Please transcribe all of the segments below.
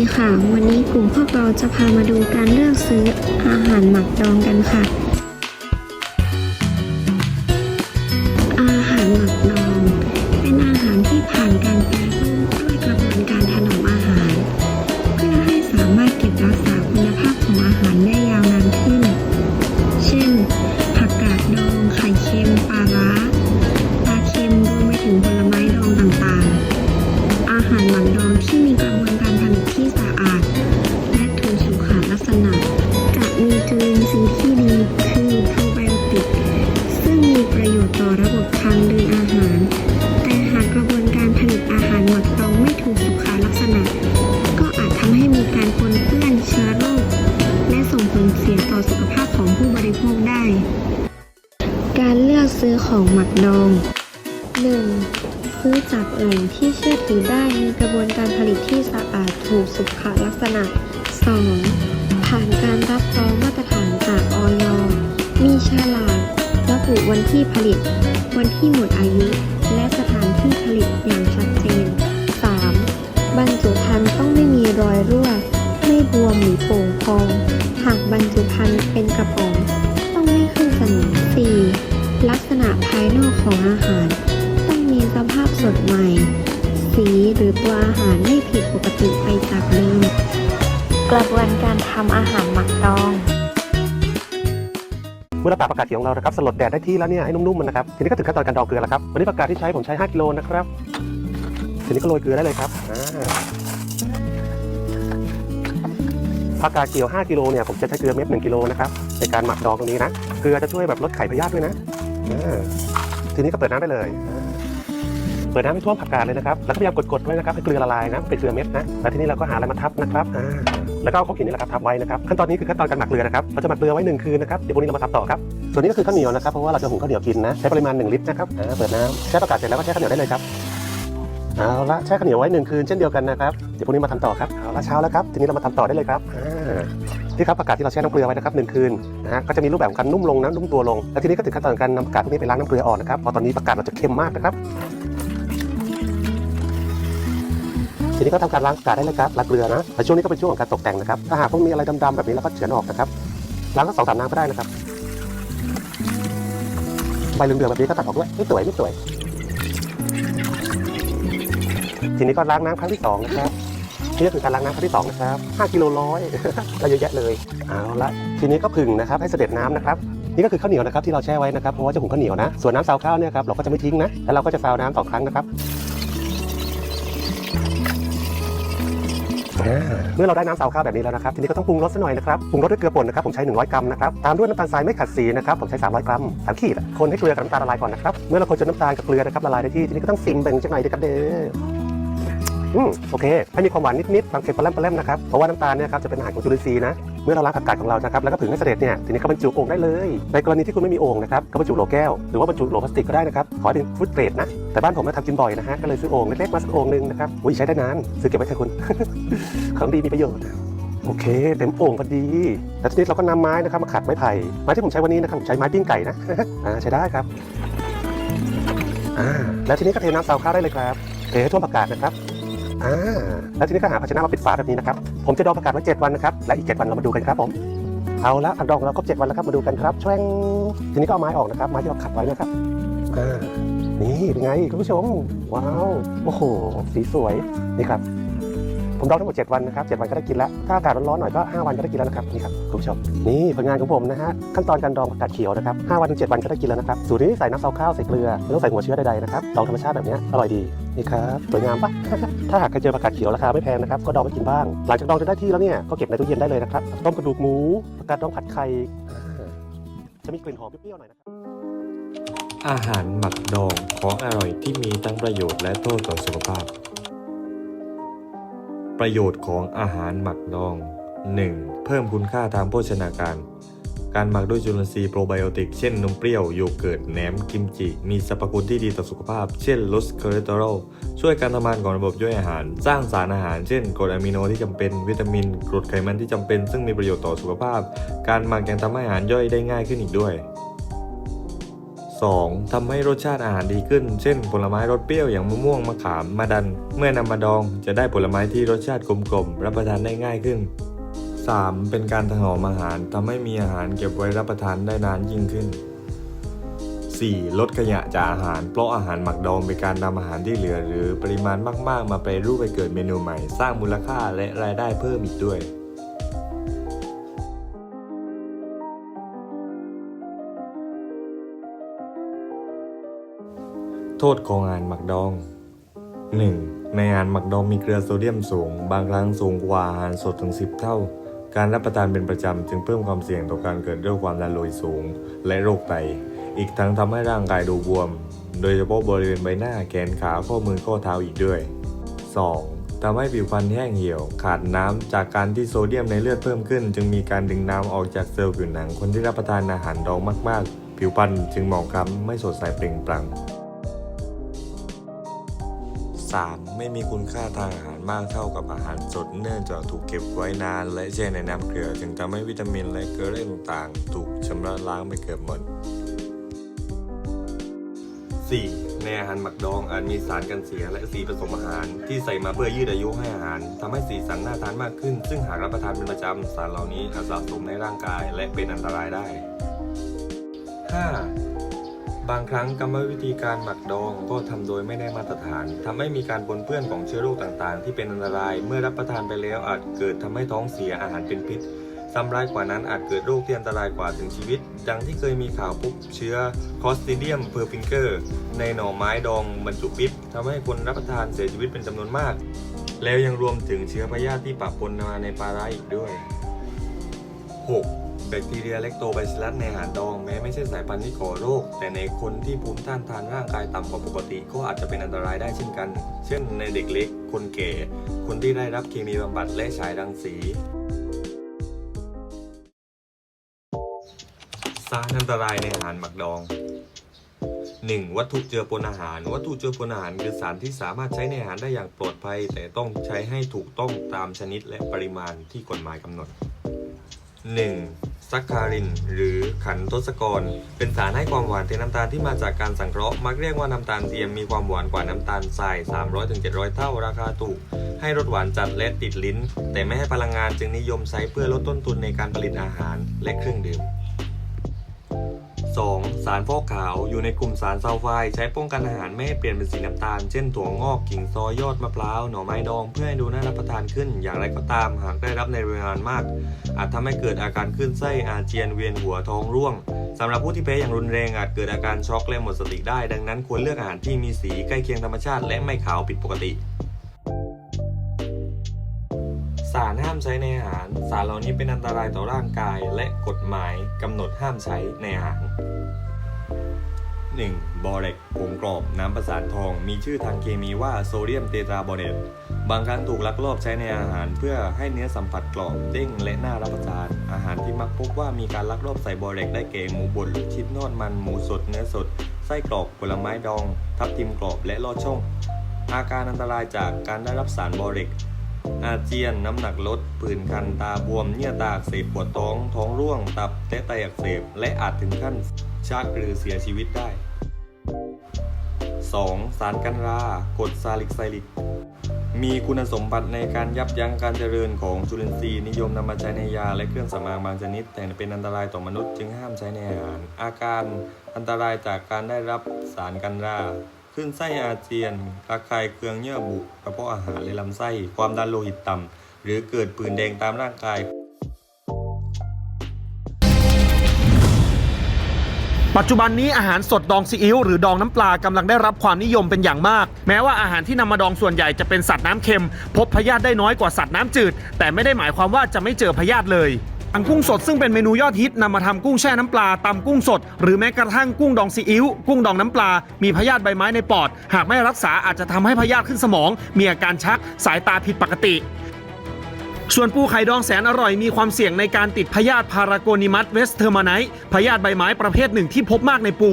วัสดีค่ะ วันนี้กลุ่มพวกเราจะพามาดูการเลือกซื้ออาหารหมักดองกันค่ะ อาหารหมักดอง เป็นอาหารที่ผ่านการแปร อสุขภาพของผู้บริโภคได้ การเลือกซื้อของหมักดอง 1. ซื้อจากแหล่งที่เชื่อถือได้มีกระบวนการผลิตที่สะอาดถูกสุขลักษณะ 2. ผ่านการรับรองมาตรฐานจากออยมีฉลากระบุวันที่ผลิต วันที่หมดอายุ และสถานที่ผลิตอย่างชัดเจน 3. บรรจุภัณฑ์ต้องไม่มีรอยรั่ว วมหรือโป่งพอง หากบรรจุภัณฑ์เป็นกระป๋อง ต้องไม่ขึ้นสนิม 4. ลักษณะภายนอกของอาหาร ต้องมีสภาพสดใหม่ สีหรือตัวอาหารไม่ผิดปกติไปจากเดิม กระบวนการทำอาหารหมักดองเมื่อเราตากผักกาดเขียวของเรานะครับสลดแดดได้ที่แล้วเนี่ยให้นุ่มๆมันนะครับทีนี้ก็ถึงขั้นตอนการดองเกลือแล้วครับวันนี้ผักกาดที่ใช้ผมใช้ 5กิโลนะครับทีนี้ก็โรยเกลือได้เลยครับอ่า ผักกาดเขียว 5กิโลเนี่ยผมจะใช้เกลือเม็ด1กิโลนะครับในการหมักดองตรงนี้นะเกลือจะช่วยแบบลดไข่พยาธิด้วยนะทีนี้ก็เปิดน้ำได้เลย เปิดน้ำให้ท่วมผักกาดเลยนะครับแล้วก็พยายามกดๆไว้นะครับให้เกลือละลายนะเป็นเกลือเม็ดนะแล้วทีนี้เราก็หาอะไรมาทับนะครับแล้วก็เอาข้าวหินนี่แหละครับทับไว้นะครับขั้นตอนนี้คือขั้นตอนการหมักเกลือนะครับเราจะหมักเกลือไว้หนึ่งคืนนะครับเดี๋ยวพรุ่งนี้เรามาทำต่อครับส่วนนี้ก็คือข้าวเหนียวนะครับเพราะว่าเราจะหุงข้าวเหนียวกินนะใช้ปริมาณ1ลิตรนะครับเปิดน้ำแช่ประกาศเสร็จแล้วก็แช่ข้าวเหนียวได้เลยครับ เอาละแช่ข้าวเหนียวไว้หนึ่งคืนเช่นเดียวกันนะครับเดี๋ยวพรุ่งนี้มาทำต่อครับเอาละเช้าแล้วครับทีนี้เรามาทำต่อได้เลยครับอ่านี่ครับผักกาดที่เราแช่น้ำเกลือไว้นะครับหนึ่งคืนนะฮะก็จะมีรูปแบบของการนุ่มลงนะนุ่มตัวลง แล้วทีนี้ก็ถึงขั้นตอนการนำผักกาดพวกนี้ไปล้างน้ำเกลือออกนะครับเพราะตอนนี้ผักกาดเราจะเค็มมากนะครับทีนี้ก็ทำการล้างผักกาดได้เลยครับล้างเกลือนะแต่ช่วงนี้ก็เป็นช่วงของการตกแต่งนะครับถ้าหากพวกมีอะไรดำๆแบบนี้เราก็เฉือนออกนะครับล้างก็สองสามน้ำก็ได้นะครับใบเหลืองๆแบบนี้ก็ตัดออกด้วยไม่สวยไม่สวย ทีนี้ก็ล้างน้ำครั้งที่สองนะครับนี่ก็คือการล้างน้ำครั้งที่สองนะครับ5กิโลร้อยได้เยอะแยะเลยเอาละทีนี้ก็ผึ่งนะครับให้เสด็จน้ำนะครับนี่ก็คือข้าวเหนียวนะครับที่เราแช่ไว้นะครับเพราะว่าจะหุงข้าวเหนียวนะส่วนน้ำซาวข้าวเนี่ยครับเราก็จะไม่ทิ้งนะแล้วเราก็จะซาวน้ำสองครั้งนะครับเมื่อเราได้น้ำซาวข้าวแบบนี้แล้วนะครับทีนี้ก็ต้องปรุงรสซะหน่อยนะครับปรุงรสด้วยเกลือป่นนะครับผมใช้ 100 กรัมนะครับตามด้วยน้ำตาลทรายไม่ขัดสีนะครับผมใช้ 300 กรัมสามขีดคนให้เกลือกับน้ำตาลละลายก่อนนะครับเมื่อเราคนจนน้ำตาลกับเกลือนะครับละลายได้ที่ทีนี้ก็ต้องซิมแบ่งจังหน่อยดีครับเด้อ อืมโอเค ให้มีความหวานนิดๆความเค็มปลาแรมปลาแรมนะครับ เพราะว่าน้ำตาลเนี่ยครับจะเป็นอาหารของจุลินทรีย์นะ เมื่อเราล้างผักกาดของเรานะครับ แล้วก็ผึ่งให้เสด็จเนี่ย ทีนี้ก็บรรจุโอ่งได้เลย ในกรณีที่คุณไม่มีโอ่งนะครับ ก็บรรจุโหลแก้ว หรือว่าบรรจุโหลพลาสติกก็ได้นะครับ ขอเป็นฟุตเกรดนะ แต่บ้านผมมาทำกินบ่อยนะฮะ ก็เลยซื้อโอ่งเล็กๆมาสักโอ่งหนึ่งนะครับ อุ้ยใช้ได้นาน ซื้อเก็บไว้เถอะคุณ ของดีมีประโยชน์โอเคเต็มโอ่งพอดี แล้วทีนี้เราก็นำไม้นะครับมาขัดไม้ไผ่ไม้ที่ผมใช้วันนี้นะครับผมใช้ไม้ปิ้งไก่นะอ่าใช้ได้ครับอ่าแล้วทีนี้ก็เทน้ำซาวข้าวได้เลยครับเทให้ท่วมผักกาดนะครับ อ่าแล้วทีนี้ก็หาภาชนะมาปิดฝาแบบนี้นะครับ ผมจะดองผักกาดไว้7วันนะครับ และอีก 7 วันเรามาดูกันครับผม เอาละผักดองของเราครบ7วันแล้วครับ มาดูกันครับแช่งทีนี้ก็เอาไม้ออกนะครับ ไม้ที่เราขัดไว้นะครับ อ่า นี่เป็นไงคุณผู้ชม ว้าว โอ้โห สีสวย นี่ครับ ผมดองทั้งหมด7วันนะครับ7วันก็ได้กินแล้ว ถ้าอากาศร้อนๆหน่อยก็ 5 วันก็ได้กินแล้วนะครับ นี่ครับคุณผู้ชม นี่ผลงานของผมนะฮะ ขั้นตอนการดองผักกาดเขียวนะครับ5วันถึง7วันก็ได้กินแล้วนะครับ สูตรนี้ใส่น้ำซาวข้าวใส่เกลือไม่ต้องใส่หัวเชื้อใดๆนะครับ ดองธรรมชาติแบบนี้อร่อยดี นี่ครับสวยงามปะถ้าหากใครเจอผักกาดเขียวราคาไม่แพงนะครับก็ดองไปกินบ้าง หลังจากดองจนได้ที่แล้วเนี่ยก็เก็บในตู้เย็นได้เลยนะครับต้มกระดูกหมูผักกาดดองผัดไข่จะมีกลิ่นหอมเปรี้ยวๆหน่อยนะครับอาหารหมักดองของอร่อยที่มีทั้งประโยชน์และโทษต่อสุขภาพ ประโยชน์ของอาหารหมักดอง 1. เพิ่มคุณค่าทางโภชนาการ การหมักด้วยจุลินทรีย์โปรไบโอติก เช่นนมเปรี้ยวโยเกิร์ตแหนมกิมจิ มีสรรพคุณที่ดีต่อสุขภาพ เช่นลดคอเลสเตอรอลช่วยการทำงานของระบบย่อยอาหาร สร้างสารอาหาร เช่นกรดอะมิโนที่จำเป็น วิตามิน กรดไขมันที่จำเป็น ซึ่งมีประโยชน์ต่อสุขภาพ การหมักยังทำให้อาหารย่อยได้ง่ายขึ้นอีกด้วย 2. ทำให้รสชาติอาหารดีขึ้น เช่น ผลไม้รสเปรี้ยวอย่างมะม่วงมะขามมะดัน เมื่อนำมาดองจะได้ผลไม้ที่รสชาติกลมๆรับประทานได้ง่ายขึ้น 3. เป็นการถนอมอาหารทำให้มีอาหารเก็บไว้รับประทานได้นานยิ่งขึ้น 4. ลดขยะจากอาหาร เพราะอาหารหมักดองเป็นการนำอาหารที่เหลือ หรือปริมาณมากๆ มาแปรรูปไปเกิดเมนูใหม่ สร้างมูลค่าและรายได้เพิ่มอีกด้วย โทษของอาหารหมักดอง 1. ในอาหารหมักดองมีเกลือโซเดียมสูง บางครั้งสูงกว่าอาหารสดถึง 10 เท่า การรับประทานเป็นประจำจึงเพิ่มความเสี่ยงต่อการเกิดโรคความดันโลหิตสูง และโรคไต อีกทั้งทำให้ร่างกายดูบวม โดยเฉพาะบริเวณใบหน้าแขนขาข้อมือข้อเท้าอีกด้วย 2. ทำให้ผิวพรรณแห้งเหี่ยว ขาดน้ำจากการที่โซเดียมในเลือดเพิ่มขึ้น จึงมีการดึงน้ำออกจากเซลล์ผิวหนังคนที่รับประทานอาหารดองมาก ๆ ผิวพรรณจึงหมองคล้ำไม่สดใสเปล่งปลั่ง 3. ไม่มีคุณค่าทางอาหารมากเท่ากับอาหารสดเนื่องจากถูกเก็บไว้นาน และแช่ในน้ำเกลือจึงทำให้วิตามินและเกลือแร่ต่างๆ ถูกชำระล้างไปเกือบหมด 4. ในอาหารหมักดองอาจมีสารกันเสียและสีผสมอาหาร ที่ใส่มาเพื่อยืดอายุให้อาหารทำให้สีสันน่าทานมากขึ้น ซึ่งหากรับประทานเป็นประจำสารเหล่านี้อาจสะสมในร่างกายและเป็นอันตรายได้ 5. บางครั้งกรรมวิธีการหมักดองก็ทำโดยไม่ได้มาตรฐานทำให้มีการปนเปื้อนของเชื้อโรคต่างๆ ที่เป็นอันตราย เมื่อรับประทานไปแล้วอาจเกิดทำให้ท้องเสียอาหารเป็นพิษซ้ำร้ายกว่านั้นอาจเกิดโรคที่อันตรายกว่าถึงชีวิต ดังที่เคยมีข่าวพบเชื้อคอสติเดียมเพอร์ฟิงเกอร์ในหน่อไม้ดองบรรจุปิ๊บทำให้คนรับประทานเสียชีวิตเป็นจำนวนมาก แล้วยังรวมถึงเชื้อพยาธิที่ปะปนมาในปลาร้าอีกด้วย 6. แบคทีเรียเล็กโตไบซิลัสในอาหารดองแม้ไม่ใช่สายพันธุ์ที่ก่อโรค แต่ในคนที่ภูมิต้านทานร่างกายต่ำกว่าปกติ ก็อาจจะเป็นอันตรายได้เช่นกัน เช่นในเด็กเล็ก คนแก่ คนที่ได้รับเคมีบำบัดและฉายรังสีสารอันตรายในอาหารหมักดอง 1. วัตถุเจือปนอาหาร วัตถุเจือปนอาหารคือสารที่สามารถใช้ในอาหารได้อย่างปลอดภัย แต่ต้องใช้ให้ถูกต้องตามชนิดและปริมาณที่กฎหมายกำหนด 1. ซักคาริน หรือขันทศกร เป็นสารให้ความหวานแทนน้ำตาลที่มาจากการสังเคราะห์มักเรียกว่าน้ำตาลเทียมมีความหวานกว่าน้ำตาลทราย 300-700 เท่าราคาถูก ให้รสหวานจัดและติดลิ้น แต่ไม่ให้พลังงานจึงนิยมใช้เพื่อลดต้นทุนในการผลิตอาหารและเครื่องดื่มารฟอกขาวอยู่ในกลุ่มสารซัลไฟด์ใช้ป้องกันอาหารไม่ให้เปลี่ยนเป็นสีน้ำตาล เช่นถั่วงอกกิ่งซอยยอดมะพร้าวหน่อไม้ดอง เพื่อให้ดูน่ารับประทานขึ้น อย่างไรก็ตามหากได้รับในปริมาณมาก อาจทำให้เกิดอาการขึ้นไส้อาเจียนเวียนหัวท้องร่วงสำหรับผู้ที่แพ้อย่างรุนแรงอาจเกิดอาการช็อกและหมดสติได้ ดังนั้นควรเลือกอาหารที่มีสีใกล้เคียงธรรมชาติและไม่ขาวผิดปกติสารห้ามใช้ในอาหาร สารเหล่านี้เป็นอันตรายต่อร่างกายและกฎหมายกำหนดห้ามใช้ในอาหาร 1. บอเรกผงกรอบน้ำประสานทอง มีชื่อทางเคมีว่าโซเดียมเตตราบอเรตบางครั้งถูกลักลอบใช้ในอาหาร เพื่อให้เนื้อสัมผัสกรอบเด้งและน่ารับประทาน อาหารที่มักพบว่ามีการลักลอบใส่บอเรกได้แก่หมูบดลูกชิ้นทอดมันหมูสดเนื้อสด ไส้กรอกผลไม้ดอง ทับทิมกรอบและลอดช่อง อาการอันตรายจากการได้รับสารบอเรกอาเจียน น้ำหนักลด ผื่นคันตาบวมเนื้อตาอักเสบปวดท้อง ท้องร่วง ตับและไตอักเสบและอาจถึงขั้น ชักหรือเสียชีวิตได้ 2. สารกันรากรดซาลิกไซลิก มีคุณสมบัติในการยับยั้งการเจริญของจุลินทรีย์นิยมนำมาใช้ในยาและเครื่องสำอางบางชนิด แต่เป็นอันตรายต่อมนุษย์จึงห้ามใช้ในอาหาร อาการอันตรายจากการได้รับสารกันราขึ้นไส้อาเจียนระคายเคืองเยื่อบุกระเพาะอาหารและลำไส้ ความดันโลหิตต่ำหรือเกิดผื่นแดงตามร่างกาย ปัจจุบันนี้อาหารสดดองซีอิ๊วหรือดองน้ำปลากำลังได้รับความนิยมเป็นอย่างมาก แม้ว่าอาหารที่นำมาดองส่วนใหญ่จะเป็นสัตว์น้ำเค็ม พบพยาธิได้น้อยกว่าสัตว์น้ำจืด แต่ไม่ได้หมายความว่าจะไม่เจอพยาธิเลยอังกุ้งสดซึ่งเป็นเมนูยอดฮิตนำมาทำกุ้งแช่น้ำปลาตำกุ้งสด หรือแม้กระทั่งกุ้งดองซีอิ๊วกุ้งดองน้ำปลา มีพยาธิใบไม้ในปอด หากไม่รักษาอาจจะทำให้พยาธิขึ้นสมอง มีอาการชักสายตาผิดปกติ ส่วนปูไข่ดองแสนอร่อยมีความเสี่ยงในการติดพยาธิพาราโกนิมัสเวสเทอร์มาไนต์พยาธิใบไม้ประเภทหนึ่งที่พบมากในปู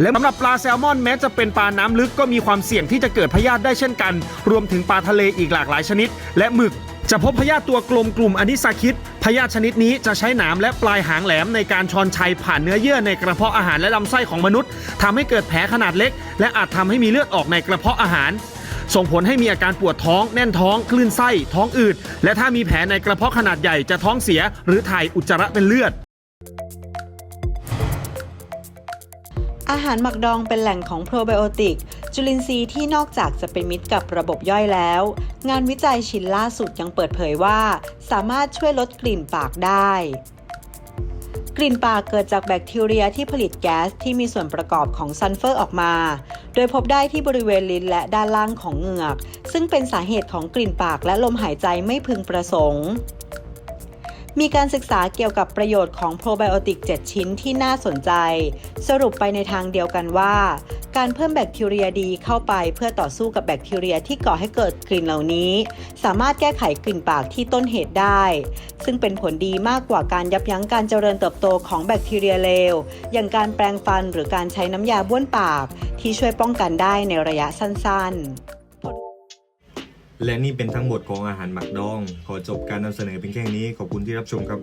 และสำหรับปลาแซลมอนแม้จะเป็นปลาน้ำลึกก็มีความเสี่ยงที่จะเกิดพยาธิได้เช่นกัน รวมถึงปลาทะเลอีกหลากหลายชนิด และหมึกจะพบพยาธิตัวกลมกลุ่มอนิสาคิดพยาธิชนิดนี้จะใช้หนามและปลายหางแหลมในการชอนชัยผ่านเนื้อเยื่อในกระเพาะอาหารและลำไส้ของมนุษย์ทำให้เกิดแผลขนาดเล็ก และอาจทำให้มีเลือดออกในกระเพาะอาหาร ส่งผลให้มีอาการปวดท้องแน่นท้องคลื่นไส้ ท้องอืดและถ้ามีแผลในกระเพาะขนาดใหญ่จะท้องเสีย หรือถ่ายอุจจาระเป็นเลือด อาหารหมักดองเป็นแหล่งของโปรไบโอติก จุลินทรีย์ที่นอกจากจะเป็นมิตรกับระบบย่อยแล้ว งานวิจัยชิ้นล่าสุดยังเปิดเผยว่า สามารถช่วยลดกลิ่นปากได้ กลิ่นปากเกิดจากแบคทีเรียที่ผลิตแก๊สที่มีส่วนประกอบของซัลเฟอร์ออกมา โดยพบได้ที่บริเวณลิ้นและด้านล่างของเหงือก ซึ่งเป็นสาเหตุของกลิ่นปากและลมหายใจไม่พึงประสงค์มีการศึกษาเกี่ยวกับประโยชน์ของโปรไบโอติก 7 ชิ้นที่น่าสนใจ สรุปไปในทางเดียวกันว่า การเพิ่มแบคทีเรียดีเข้าไปเพื่อต่อสู้กับแบคทีเรียที่ก่อให้เกิดกลิ่นเหล่านี้ สามารถแก้ไขกลิ่นปากที่ต้นเหตุได้ ซึ่งเป็นผลดีมากกว่าการยับยั้งการเจริญเติบโตของแบคทีเรียเลว อย่างการแปรงฟันหรือการใช้น้ำยาบ้วนปาก ที่ช่วยป้องกันได้ในระยะสั้นๆ และนี่เป็นทั้งหมดของอาหารหมักดอง ขอจบการนำเสนอเพียงแค่นี้ ขอบคุณที่รับชมครับ